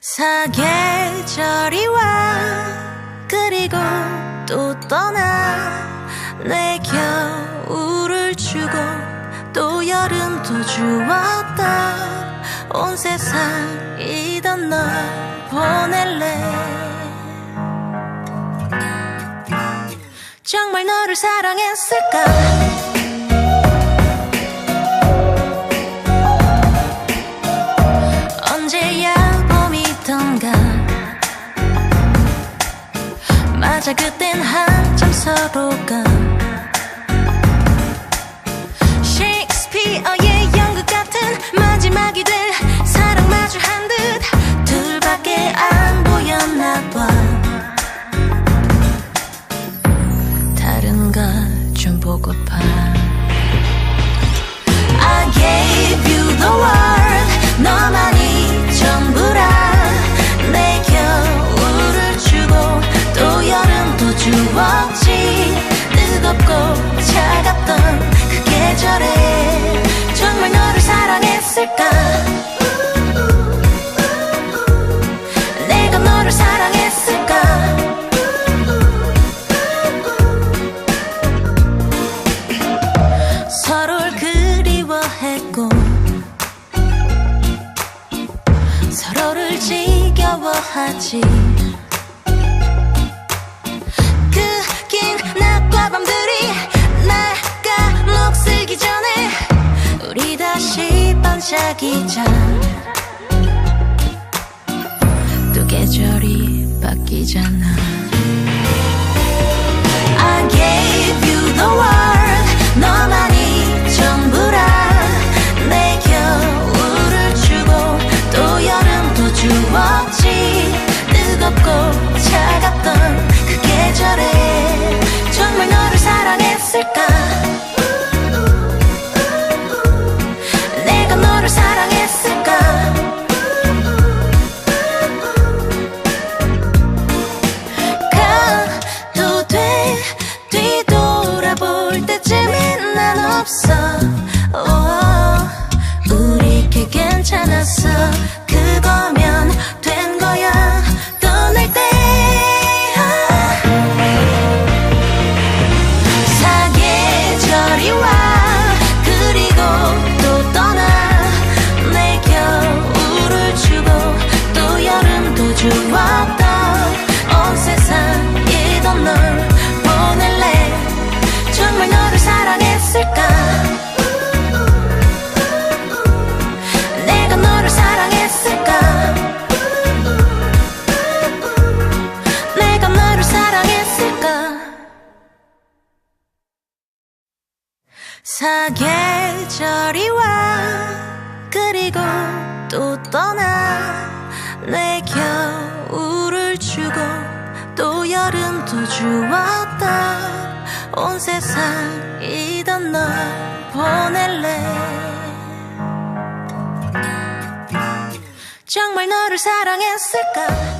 사계절이 와 그리고 또 떠나 내 겨울을 주고 또 여름도 주었다. 온 세상이던 널 보낼래. 정말 너를 사랑했을까 맞아 그땐 한참 서로가 셰익스피어의 연극 같은 마지막이 될 사랑 마주한 듯 둘밖에 안 보였나 봐. 다른 걸 좀 보고파 계절에 정말 너를 사랑했을까? 내가 너를 사랑했을까? 서로를 그리워했고 서로를 지겨워하지 다시 반짝이자 또 계절이 바뀌잖아 없어 사랑했을까? 내가 너를 사랑했을까? 내가 너를 사랑했을까? 사계절이 와 그리고 또 떠나 내 겨울을 주고 또 여름도 주었다 온 세상이던 널 보낼래? 정말 너를 사랑했을까